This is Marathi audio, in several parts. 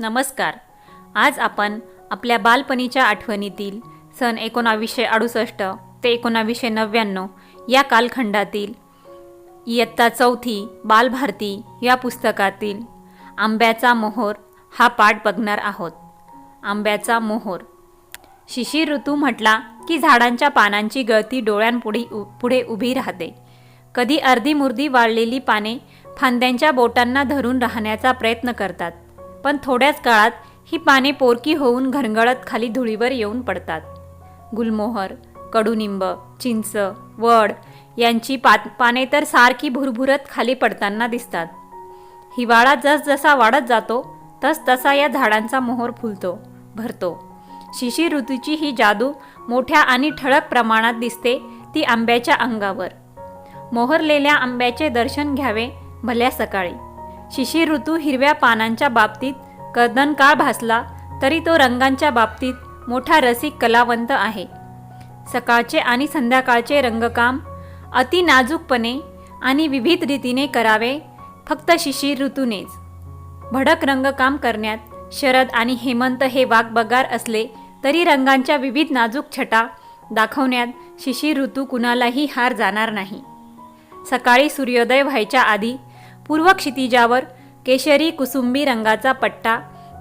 नमस्कार. आज आपण आपल्या बालपणीच्या आठवणीतील सन एकोणावीसशे अडुसष्ट ते एकोणावीसशे नव्याण्णव या कालखंडातील इयत्ता चौथी बालभारती या पुस्तकातील आंब्याचा मोहोर हा पाठ बघणार आहोत. आंब्याचा मोहोर. शिशिर ऋतू म्हटला की झाडांच्या पानांची गळती डोळ्यांपुढे उ- पुढे उभी राहते. कधी अर्धी मुर्दी वाळलेली पाने फांद्यांच्या बोटांना धरून राहण्याचा प्रयत्न करतात. पण थोड्याच काळात ही पाने पोरकी होऊन घरंगळत खाली धुळीवर येऊन पडतात. गुलमोहर कडुनिंब चिंच वड यांची पात पाने तर सारखी भुरभुरत खाली पडताना दिसतात. हिवाळा जसजसा वाढत जातो तस तसा या झाडांचा मोहर फुलतो भरतो. शिशिर ऋतूची ही जादू मोठ्या आणि ठळक प्रमाणात दिसते ती आंब्याच्या अंगावर. मोहरलेल्या आंब्याचे दर्शन घ्यावे भल्या सकाळी. शिशिर ऋतू हिरव्या पानांच्या बाबतीत कर्दनकाळ भासला तरी तो रंगांच्या बाबतीत मोठा रसिक कलावंत आहे. सकाळचे आणि संध्याकाळचे रंगकाम अति नाजूकपणे आणि विविध रीतीने करावे फक्त शिशिर ऋतूनेच भडक रंगकाम करण्यात शरद आणि हेमंत हे वाघबगार असले तरी रंगांच्या विविध नाजूक छटा दाखवण्यात शिशिर ऋतू कुणालाही हार जाणार नाही. सकाळी सूर्योदय व्हायच्या आधी पूर्व क्षितिजावर केशरी कुसुंबी रंगाचा पट्टा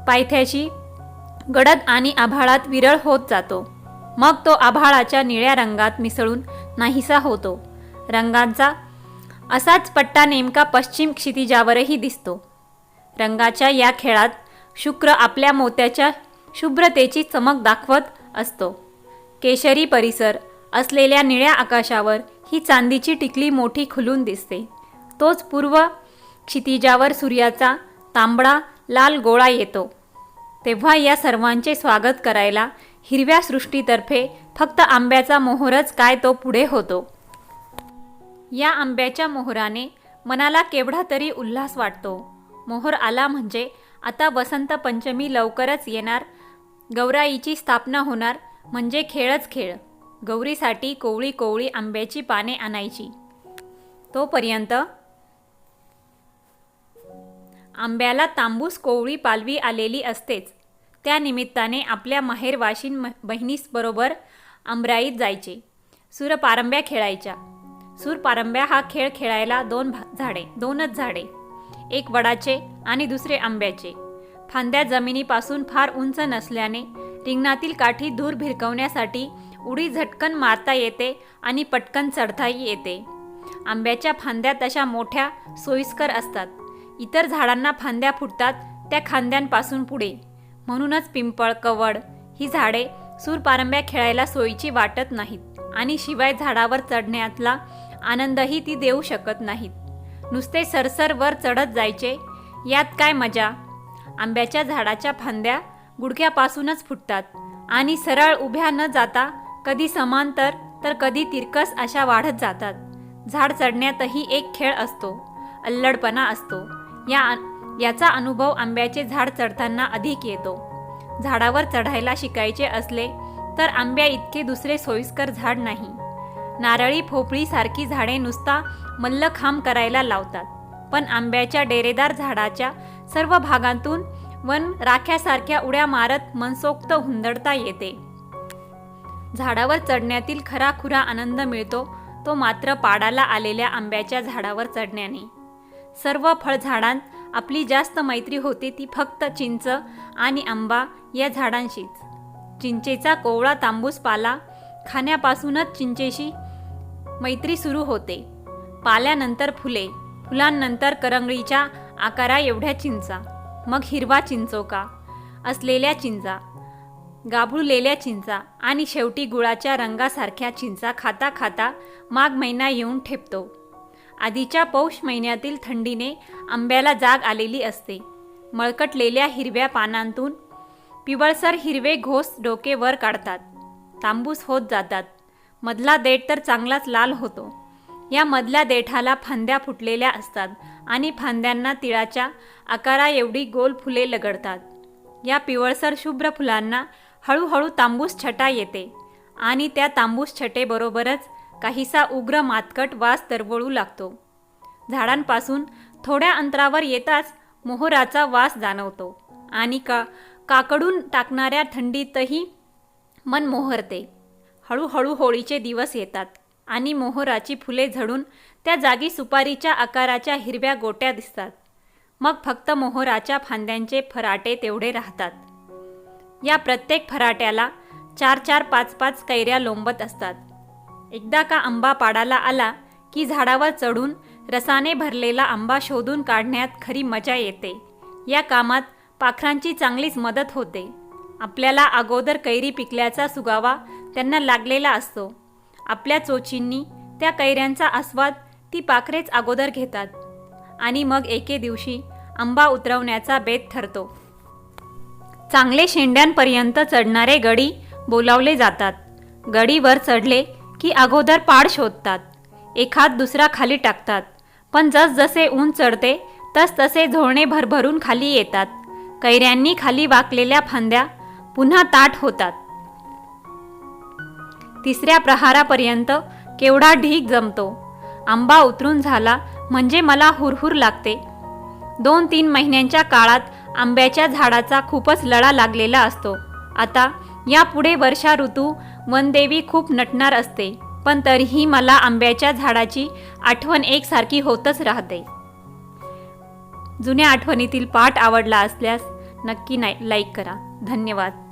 पायथ्याशी गडद आणि आभाळात विरळ होत जातो. मग तो आभाळाच्या निळ्या रंगात मिसळून नाहीसा होतो. रंगांचा असाच पट्टा नेमका पश्चिम क्षितिजावरही दिसतो. रंगाच्या या खेळात शुक्र आपल्या मोत्याच्या शुभ्रतेची चमक दाखवत असतो. केशरी परिसर असलेल्या निळ्या आकाशावर ही चांदीची टिकली मोठी खुलून दिसते. तोच पूर्व क्षितिजावर सूर्याचा तांबडा लाल गोळा येतो. तेव्हा या सर्वांचे स्वागत करायला हिरव्या सृष्टीतर्फे फक्त आंब्याचा मोहरच काय तो पुढे होतो. या आंब्याच्या मोहराने मनाला केवढा तरी उल्हास वाटतो. मोहर आला म्हणजे आता वसंत पंचमी लवकरच येणार गौराईची स्थापना होणार म्हणजे खेळच खेळ गौरीसाठी कोवळी कोवळी आंब्याची पाने आणायची. तोपर्यंत आंब्याला तांबूस कोवळी पालवी आलेली असतेच. त्यानिमित्ताने आपल्या माहेरवाशीन म- बहिणीसबरोबर आंबराईत जायचे. सूरपारंब्या खेळायच्या. सूरपारंब्या हा खेळ खेळायला दोन भा- झाडे दोनच झाडे. एक वडाचे आणि दुसरे आंब्याचे. फांद्या जमिनीपासून फार उंच नसल्याने रिंगणातील काठी धूर भिरकवण्यासाठी उडी झटकन मारता येते आणि पटकन चढताही येते. आंब्याच्या फांद्या तशा मोठ्या सोयीस्कर असतात. इतर झाडांना फांद्या फुटतात त्या खांद्यांपासून पुढे. म्हणूनच पिंपळ कवड ही झाडे सूरपारंब्या खेळायला सोयीची वाटत नाहीत आणि शिवाय झाडावर चढण्यातला आनंदही ती देऊ शकत नाहीत. नुसते सरसर वर चढत जायचे यात काय मजा? आंब्याच्या झाडाच्या फांद्या गुडघ्यापासूनच फुटतात आणि सरळ उभ्या न जाता कधी समांतर तर कधी तिरकस अशा वाढत जातात. झाड चढण्यातही एक खेळ असतो अल्लडपणा असतो. या याचा अनुभव आंब्याचे झाड चढताना अधिक येतो. झाडावर चढायला शिकायचे असले तर आंब्या इतके दुसरे सोयीस्कर झाड नाही. नारळी फोपळीसारखी झाडे नुसता मल्लखांब करायला लावतात. पण आंब्याच्या डेरेदार झाडाच्या सर्व भागांतून वन राख्यासारख्या उड्या मारत मनसोक्त हुंदडता येते. झाडावर चढण्यातील खराखुरा आनंद मिळतो तो मात्र पाडाला आलेल्या आंब्याच्या झाडावर चढण्याने. सर्व फळझाडांत आपली जास्त मैत्री होते ती फक्त चिंच आणि आंबा या झाडांशीच. चिंचेचा कोवळा तांबूस पाला खाण्यापासूनच चिंचेशी मैत्री सुरू होते. पाल्यानंतर फुले फुलांनंतर करंगळीच्या आकारा एवढ्या चिंचा मग हिरवा चिंचोका असलेल्या चिंचा गाभळलेल्या चिंचा आणि शेवटी गुळाच्या रंगासारख्या चिंचा खाता खाता माघ महिना येऊन ठेपतो. आधीच्या पौष महिन्यातील थंडीने आंब्याला जाग आलेली असते. मळकटलेल्या हिरव्या पानांतून पिवळसर हिरवे घोस डोके वर काढतात. तांबूस होत जातात. मधला देठ तर चांगलाच लाल होतो. या मधल्या देठाला फांद्या फुटलेल्या असतात आणि फांद्यांना तिळाच्या आकारा एवढी गोल फुले लगडतात. या पिवळसर शुभ्र फुलांना हळूहळू तांबूस छटा येते आणि त्या तांबूस छटेबरोबरच काहीसा उग्र मातकट वास दरवळू लागतो. झाडांपासून थोड्या अंतरावर येताच मोहराचा वास जाणवतो आणि का काकडून टाकणाऱ्या थंडीतही मन मोहरते. हळूहळू होळीचे दिवस येतात आणि मोहराची फुले झडून त्या जागी सुपारीच्या आकाराच्या हिरव्या गोट्या दिसतात. मग फक्त मोहराच्या फांद्यांचे फराटे तेवढे राहतात. या प्रत्येक फराट्याला चार चार पाच पाच कैऱ्या लोंबत असतात. एकदा का आंबा पाडाला आला की झाडावर चढून रसाने भरलेला आंबा शोधून काढण्यात खरी मजा येते. या कामात पाखरांची चांगलीच मदत होते. आपल्याला अगोदर कैरी पिकल्याचा सुगावा त्यांना लागलेला असतो. आपल्या चोचींनी त्या कैऱ्यांचा आस्वाद ती पाखरेच अगोदर घेतात. आणि मग एके दिवशी आंबा उतरवण्याचा बेत ठरतो. चांगले शेंड्यांपर्यंत चढणारे गडी बोलावले जातात. गडीवर चढले की अगोदर पाड शोधतात. एखाद दुसरा खाली टाकतात. पण जसजसे ऊन चढते तस तसे झोळणे भरभरून खाली येतात. कैऱ्यांनी खाली वाकलेल्या फांद्या पुन्हा ताट होतात. तिसऱ्या प्रहारापर्यंत केवढा ढीग जमतो? आंबा उतरून झाला म्हणजे मला हुरहुर लागते. दोन तीन महिन्यांच्या काळात आंब्याच्या झाडाचा खूपच लळा लागलेला असतो. आता यापुढे वर्षा ऋतू वनदेवी खूप नटणार असते पण तरीही मला आंब्याच्या झाडाची आठवण एकसारखी होतच राहते. जुन्या आठवणीतील पाठ आवडला असल्यास नक्की नाही लाईक करा. धन्यवाद.